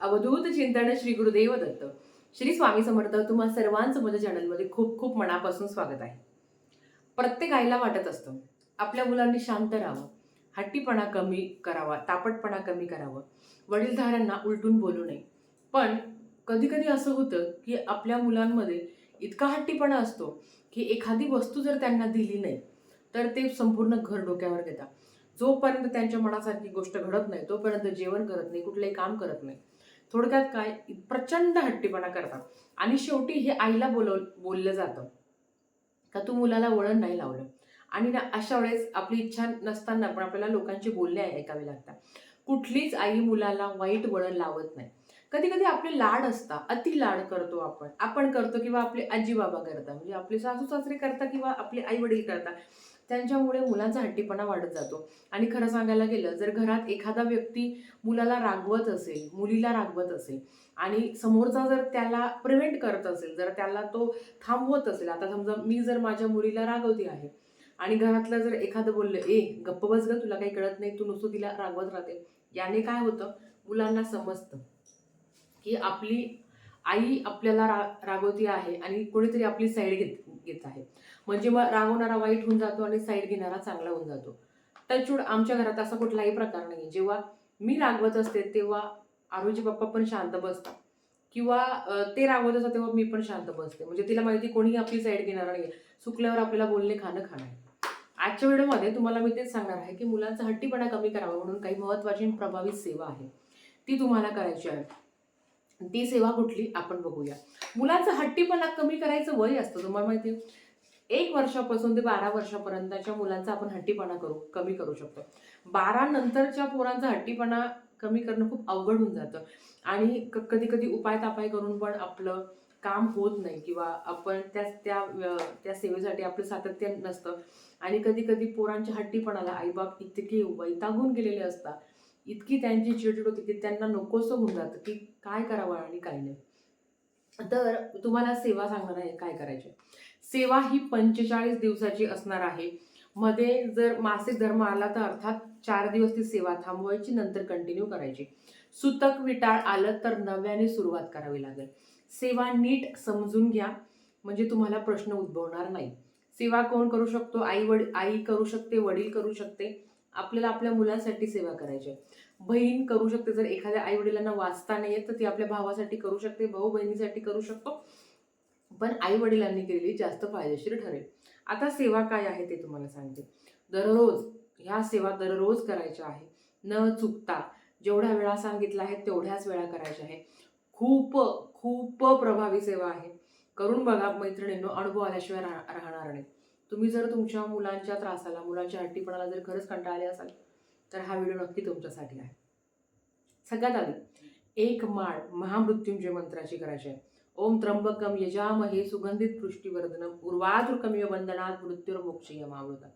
अवधूत चिंतन श्री गुरुदेव दत्त. श्री स्वामी समर्थ तुम्हा सर्वांचं माझ्या चॅनलमध्ये खूप खूप मनापासून स्वागत आहे. प्रत्येक आईला वाटत असतं आपल्या मुलांनी शांत राहावं हट्टीपणा कमी करावा तापटपणा कमी करावं वडीलधाऱ्यांना उलटून बोलू नये. पण कधीकधी असं होतं की आपल्या मुलांमध्ये इतका हट्टीपणा असतो की एखादी वस्तू जर त्यांना दिली नाही तर ते संपूर्ण घर डोक्यावर घेतात. जोपर्यंत त्यांच्या मनासारखी गोष्ट घडत नाही तोपर्यंत जेवण करत नाही कुठलंही काम करत नाही. थोडक्यात काय? प्रचंड हट्टीपणा करतात. आणि शेवटी हे आईला बोलव बोललं जातं. का तू मुलाला वळण नाही लावलं. आणि ना अशा वेळेस आपली इच्छा नसताना पण आपल्याला लोकांची बोलणे ऐकावे लागतात. कुठलीच आई मुलाला वाईट वळण लावत नाही. कधी कधी आपले लाड असतात अति लाड करतो आपण. आपण करतो किंवा आपले आजी बाबा करतात. म्हणजे आपले सासू सासरे करतात किंवा आपले आई वडील करतात त्यांच्यामुळे मुलांचा हट्टीपणा वाढत जातो. आणि खरं सांगायला गेलं जर घरात एखादा व्यक्ती मुलाला रागवत असेल मुलीला रागवत असेल आणि समोरचा जर त्याला प्रिव्हेंट करत असेल जर त्याला तो थांबवत असेल आता समजा मी जर माझ्या मुलीला रागवते आहे आणि घरातलं जर एखादं बोललं ए गप्प बस ग तुला काही कळत नाही तू नुसतं तिला रागवत राहते. याने काय होतं? मुलांना समजतं की आपली आई आपल्याला रा रागवती आहे आणि कोणीतरी आपली साईड घेत घेत आहे. म्हणजे मग रागवणारा वाईट होऊन जातो आणि साईड घेणारा चांगला होऊन जातो. टचूड आमच्या घरात असा कुठलाही प्रकार नाही जेव्हा मी रागवत असते तेव्हा आरोजी पप्पा पण शांत बसतात. किंवा ते रागवत असतात तेव्हा मी पण शांत बसते. म्हणजे तिला माहिती कोणीही आपली साईड घेणार नाही चुकल्यावर आपल्याला बोलणे खाणं खाणं आहे. आजच्या व्हिडिओमध्ये तुम्हाला मी तेच सांगणार आहे की मुलांचा हट्टीपणा कमी करावा म्हणून काही महत्त्वाची आणि प्रभावी सेवा आहे. ती तुम्हाला करायची आहे. ती सेवा कुठली आपण बघूया. मुलांचा हट्टीपणा कमी करायचं वय असतं तुम्हाला माहिती आहे? एक वर्षापासून ते बारा वर्षापर्यंतच्या मुलांचा आपण हट्टीपणा करू कमी करू शकतो. बारा नंतरच्या पोरांचा हट्टीपणा कमी करणं खूप अवघड होऊन जातं. आणि कधी कधी उपाय तापाय करून पण आपलं काम होत नाही किंवा आपण त्या त्या त्या सेवेसाठी आपलं सातत्य नसतं. आणि कधी कधी पोरांच्या हट्टीपणाला आईबाप इतके वैतागून गेलेले असतात. इतकी त्यांची चिडचिड होती की त्यांना नकोसं होऊन जातं की काय करावं आणि काय नाही. तर तुम्हाला सेवा सांगणार आहे काय करायचे. सेवा ही पंचेचाळीस दिवसाची असणार आहे. मध्ये जर मासिक धर्म आला तर अर्थात चार दिवस ती सेवा थांबवायची नंतर कंटिन्यू करायची. सुतक विटाळ आलं तर नव्याने सुरुवात करावी लागेल. सेवा नीट समजून घ्या म्हणजे तुम्हाला प्रश्न उद्भवणार नाही. सेवा कोण करू शकतो? आई वडील आई करू शकते वडील करू शकते. आपल्याला आपल्या मुलांसाठी सेवा करायची आहे. बहीण करू शकते जर एखाद्या आई वडिलांना वाचता नाही येत तर ती आपल्या भावासाठी करू शकते भाऊ बहिणीसाठी करू शकतो. पण आई वडिलांनी केलेली जास्त फायदेशीर ठरेल. आता सेवा काय आहे ते तुम्हाला सांगते. दररोज ह्या सेवा दररोज करायच्या आहे. न चुकता जेवढ्या वेळा सांगितलं आहे तेवढ्याच वेळा करायच्या आहे. खूप खूप प्रभावी सेवा आहे. करून बघा मैत्रिणींनो अनुभव आल्याशिवाय राहणार नाही. तुम्ही जर तुमच्या मुलांच्या त्रासाला मुलांच्या हट्टीपणाला जर खरंच कंटाळले असाल तर हा व्हिडिओ नक्की तुमच्यासाठी आहे. सगळ्यात आधी एक माळ महामृत्युंजय मंत्राची करायची आहे. ओम त्र्यंबकम यजामहे सुगंधित पुष्टीवर्धनम उर्वाधुकमिव वंदनात मृत्यूर मोक्षय यमावृता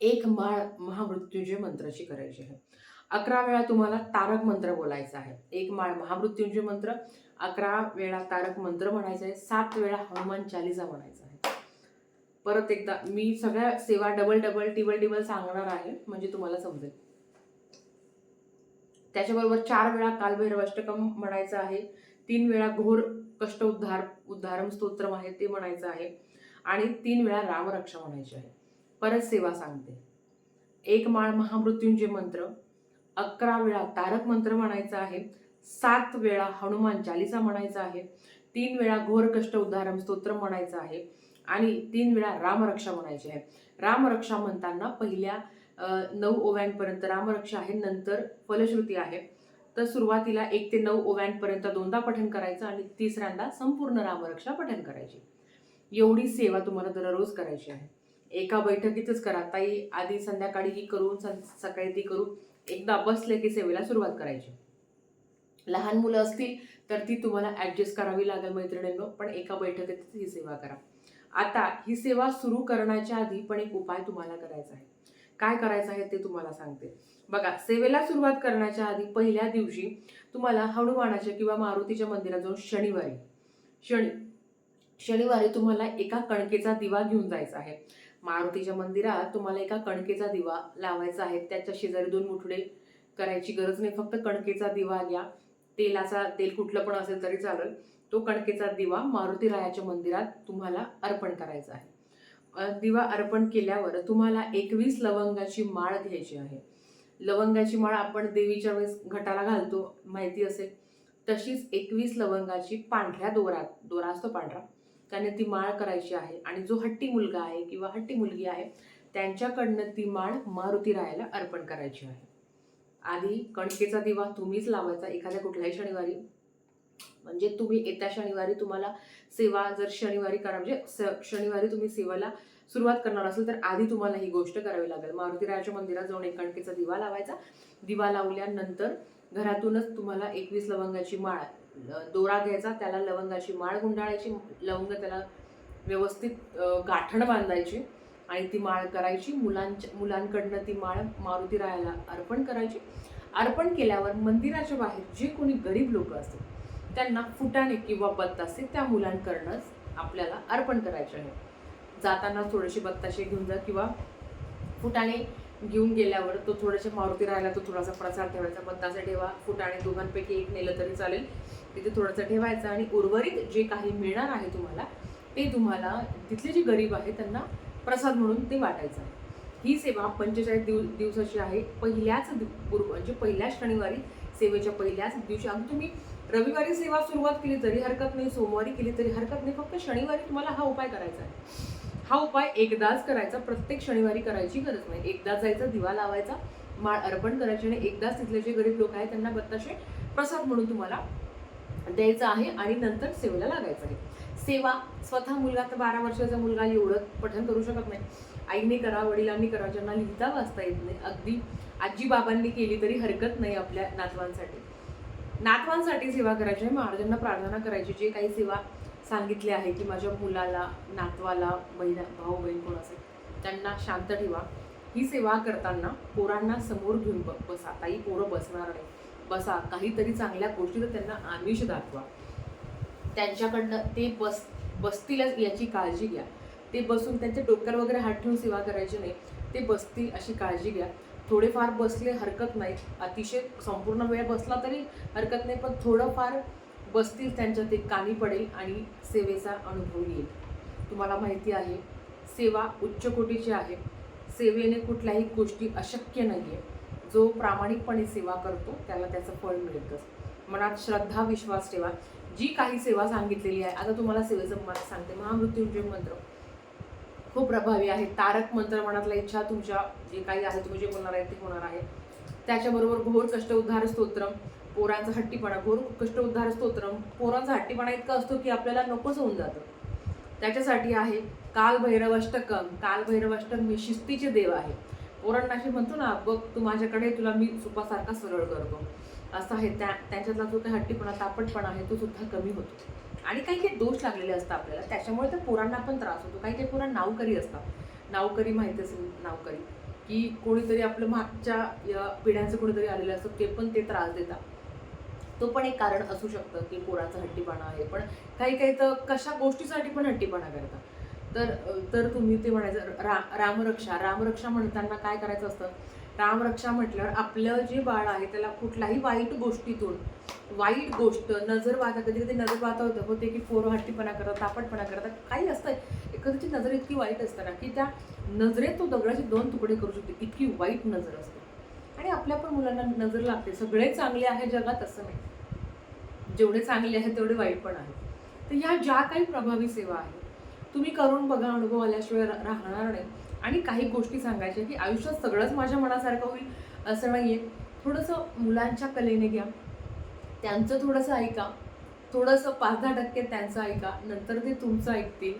एक माळ महामृत्युंजय मंत्राची करायची आहे. अकरा वेळा तुम्हाला तारक मंत्र बोलायचा आहे. एक माळ महामृत्युंजय मंत्र अकरा वेळा तारक मंत्र म्हणायचं आहे सात वेळा हनुमान चालिसा म्हणायचा आहे. परत एकदा मी सगळ्या सेवा डबल डबल टिबल टिबल सांगणार आहे म्हणजे तुम्हाला समजेल. त्याच्याबरोबर चार वेळा कालभैरव अष्टकम म्हणायचं आहे तीन वेळा घोर कष्ट उद्धार उद्धारम स्तोत्रम आहे ते म्हणायचं आहे आणि तीन वेळा रामरक्षा म्हणायची आहे. परत सेवा सांगते. एक माळ महामृत्युंजय मंत्र अकरा वेळा तारक मंत्र म्हणायचा आहे सात वेळा हनुमान चालिसा म्हणायचा आहे तीन वेळा घोर कष्ट उद्धारम स्तोत्र म्हणायचं आहे आणि तीन वेळा रामरक्षा म्हणायची आहे. रामरक्षा म्हणताना पहिल्या नऊ ओव्यांपर्यंत रामरक्षा आहे नंतर फलश्रुती आहे. तर सुरुवातीला एक ते नऊ ओव्यांपर्यंत दोनदा पठण करायचं आणि तिसऱ्यांदा संपूर्ण रामरक्षा पठण करायची. एवढी सेवा तुम्हाला दररोज करायची आहे. एका बैठकीतच करा. ताई आधी संध्याकाळी ही करून सं- सकाळी ती करून एकदा बसले की सेवेला सुरुवात करायची. लहान मुलं असतील तर ती तुम्हाला ॲडजस्ट करावी लागेल मैत्रिणींनो पण एका बैठकीतच ही सेवा करा. आता ही सेवा सुरू करण्याच्या आधी पण एक उपाय तुम्हाला करायचा आहे. काय करायचं आहे ते तुम्हाला सांगते. बघा सेवेला सुरुवात करण्याच्या आधी पहिल्या दिवशी तुम्हाला हनुमानाच्या किंवा मारुतीच्या मंदिरात जाऊन शनिवारी शनि शनिवारी तुम्हाला एका कणकेचा दिवा घेऊन जायचा आहे. मारुतीच्या मंदिरात तुम्हाला एका कणकेचा दिवा लावायचा आहे. त्याच्या शेजारी दोन मुठडे करायची गरज नाही. फक्त कणकेचा दिवा घ्या. तेलाचा तेल कुठलं पण असेल तरी चालेल. तो कणकेचा दिवा मारुती रायाच्या मंदिरात तुम्हाला अर्पण करायचा आहे. दिवा अर्पण केल्यावर तुम्हाला एकवीस लवंगाची माळ घ्यायची आहे. लवंगाची माळ आपण देवीच्या वेळेस घटाला घालतो माहिती असेल. तशीच एकवीस लवंगाची पांढऱ्या दोरात दोरा असतो पांढरा त्याने ती माळ करायची आहे. आणि जो हट्टी मुलगा आहे किंवा हट्टी मुलगी आहे त्यांच्याकडनं ती माळ मारुती रायाला अर्पण करायची आहे. आधी कणकेचा दिवा तुम्हीच लावायचा एखाद्या कुठल्याही शनिवारी. म्हणजे तुम्ही येत्या शनिवारी तुम्हाला सेवा जर शनिवारी करा म्हणजे स- शनिवारी तुम्ही सेवाला सुरुवात करणार असेल तर आधी तुम्हाला ही गोष्ट करावी लागेल. मारुतीरायाच्या मंदिरात जाऊन एक कणकेचा दिवा लावायचा. दिवा लावल्यानंतर घरातूनच तुम्हाला एकवीस लवंगाची माळ दोरा घ्यायचा त्याला लवंगाची माळ गुंडाळायची लवंग त्याला व्यवस्थित गाठण बांधायची. आणि ती माळ करायची. मुलांच्या मुलांकडनं ती माळ मारुती रायाला अर्पण करायची. अर्पण केल्यावर मंदिराच्या बाहेर जे कोणी गरीब लोक असतील त्यांना फुटाणे किंवा बत्तासे त्या मुलांकडनंच आपल्याला अर्पण करायचे आहे. जाताना थोडेसे बत्ताशे घेऊन जा किंवा फुटाणे घेऊन गेल्यावर तो थोडेसे मारुती राहायला तो थोडासा प्रसाद ठेवायचा. बत्तासा ठेवा फुटाणे दोघांपैकी एक नेलं तरी चालेल. तिथे थोडंसं ठेवायचं आणि उर्वरित जे काही मिळणार आहे तुम्हाला ते तुम्हाला तिथले जे गरीब आहे त्यांना प्रसाद म्हणून ते वाटायचं. आहे ही सेवा पंचेचाळीस दिव दिवसाची आहे. पहिल्याच गुरु म्हणजे पहिल्याच शनिवारी सेवेच्या पहिल्याच दिवशी. अगदी तुम्ही रविवारी सेवा सुरुवात केली तरी हरकत नाही सोमवारी केली तरी हरकत नाही. फक्त शनिवारी तुम्हाला हा उपाय करायचा आहे. हा उपाय एकदाच करायचा. प्रत्येक शनिवारी करायची गरज नाही. एकदाच जायचा दिवा लावायचा माळ अर्पण करायची आणि एकदाच तिथले जे गरीब लोक आहेत त्यांना बत्ताशे प्रसाद म्हणून तुम्हाला द्यायचा आहे आणि नंतर सेवेला लागायचं आहे. सेवा स्वतः मुलगा तर बारा वर्षाचा मुलगा एवढं पठण करू शकत नाही. आईने करा वडिलांनी करा ज्यांना लिहिता वाचता येत नाही. अगदी आजी बाबांनी केली तरी हरकत नाही आपल्या नातवांसाठी. नातवांसाठी सेवा करायची आहे. महाराजांना प्रार्थना करायची. जे काही सेवा सांगितले आहे की माझ्या मुलाला नातवाला बहिणा भाऊ बहीण कोण असेल त्यांना शांत ठेवा. ही सेवा करताना पोरांना समोर घेऊन ब- बसा. ताई पोरं बसणार नाही. बसा. काहीतरी चांगल्या गोष्टी तर त्यांना आमिष दाखवा. त्यांच्याकडनं ते बस बसतीलच याची काळजी घ्या. ते बसून त्यांच्या डोक्यावर वगैरे हात ठेवून सेवा करायची नाही ते बसतील अशी काळजी घ्या. थोडेफार बसले हरकत नाही. अतिशय संपूर्ण वेळ बसला तरी हरकत नाही पण थोडंफार बसतील त्यांच्या ते कानी पडेल आणि सेवेचा अनुभव येईल. तुम्हाला माहिती आहे सेवा उच्च कोटीची आहे. सेवेने कुठल्याही गोष्टी अशक्य नाही आहे जो प्रामाणिकपणे सेवा करतो त्याला त्याचं फळ मिळतंच. मनात श्रद्धा विश्वास ठेवा. जी काही सेवा सांगितलेली आहे आता तुम्हाला सेवेचं मला सांगते. महामृत्युंजय मंत्र. खूप प्रभावी आहे. तारक मंत्र मनातल्या इच्छा तुमच्या जे काही आहे तुम्ही जे बोलणार आहे ते होणार आहे. त्याच्याबरोबर घोर कष्ट उद्धार स्तोत्रम पोरांचा हट्टीपणा. घोर कष्ट उद्धार स्तोत्रम पोरांचा हट्टीपणा इतका असतो की आपल्याला नकोच होऊन जातं. त्याच्यासाठी आहे काल कालभैरवष्टक मी शिस्तीचे देव आहे. पोरांना असे म्हणतो ना बघ तू माझ्याकडे तुला मी सुपासारखा सरळ करतो. असं आहे त्या त्यांच्यातला जो काही हट्टीपणा तापटपणा आहे तो सुद्धा कमी होतो. आणि काही काही दोष लागलेले असतात आपल्याला. त्याच्यामुळे त्या पोरांना पण त्रास होतो. काही काही पोरं नावकरी असतात. नावकरी माहिती असेल नावकरी. की कोणीतरी आपलं मागच्या या पिढ्यांचं कोणीतरी आलेलं असतं ते पण ते त्रास देतात. तो पण एक कारण असू शकतं की पोराचा हट्टीपणा आहे. पण काही काही तर कशा गोष्टीसाठी पण हट्टीपणा करतात. तर तर तुम्ही ते म्हणायचं रा रामरक्षा. रामरक्षा म्हणताना काय करायचं असतं? रामरक्षा म्हटल्यावर आपलं जे बाळ आहे त्याला कुठल्याही वाईट गोष्टीतून वाईट गोष्ट नजर वाहता कधी कधी नजर वाहता होतं होते की पोरं हट्टीपणा करतात तापटपणा करतात काही असतं. एखाद्याची नजर इतकी वाईट असते ना की त्या नजरेत तो दगडाचे दोन तुकडे करू शकते इतकी वाईट नजर असते. आणि आपल्या पण मुलांना नजर लागते. सगळे चांगले आहे जगात असं नाही. जेवढे चांगले आहेत तेवढे वाईट पण आहे तर ह्या ज्या काही प्रभावी सेवा आहेत तुम्ही करून बघा अनुभव आल्याशिवाय राहणार नाही. आणि काही गोष्टी सांगायच्या की आयुष्यात सगळंच माझ्या मनासारखं होईल असं नाहीये. थोडंसं मुलांच्या कलेने घ्या. त्यांचं थोडंसं ऐका. थोडंसं पाच दहा टक्के त्यांचं ऐका. नंतर ते तुमचं ऐकतील.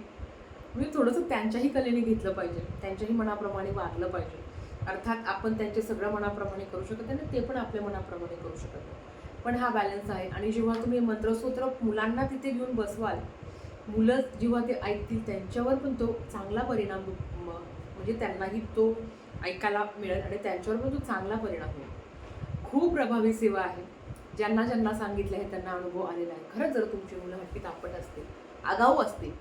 म्हणजे थोडंसं त्यांच्याही कलेने घेतलं पाहिजे. त्यांच्याही मनाप्रमाणे वागलं पाहिजे. अर्थात आपण त्यांचे सगळं मनाप्रमाणे करू शकत नाही ते पण आपल्या मनाप्रमाणे करू शकत नाही. पण हा बॅलन्स आहे. आणि जेव्हा तुम्ही मंत्रसूत्र मुलांना तिथे घेऊन बसवाल मुलं जेव्हा ते ऐकतील त्यांच्यावर पण तो चांगला परिणाम होतो. म्हणजे त्यांनाही तो ऐकायला मिळेल आणि त्यांच्यावर पण तो चांगला परिणाम होईल. खूप प्रभावी सेवा आहे. ज्यांना ज्यांना सांगितलं आहे त्यांना अनुभव आलेला आहे. खरंच जर तुमची मुलं हट्टी तापट असतील आगाऊ असतील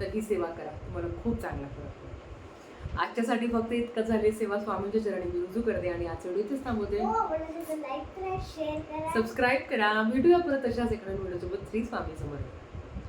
तर ही सेवा करा. तुम्हाला खूप चांगला फरक आजच्यासाठी फक्त इतकं झाले. सेवा स्वामींच्या चरणी मी रुजू करते आणि व्हिडिओ इथेच थांबवते. हो तर लाईक करा सबस्क्राईब भेटूया परत तशाच एखाद्या व्हिडिओ सोबत. श्री स्वामी समर्थ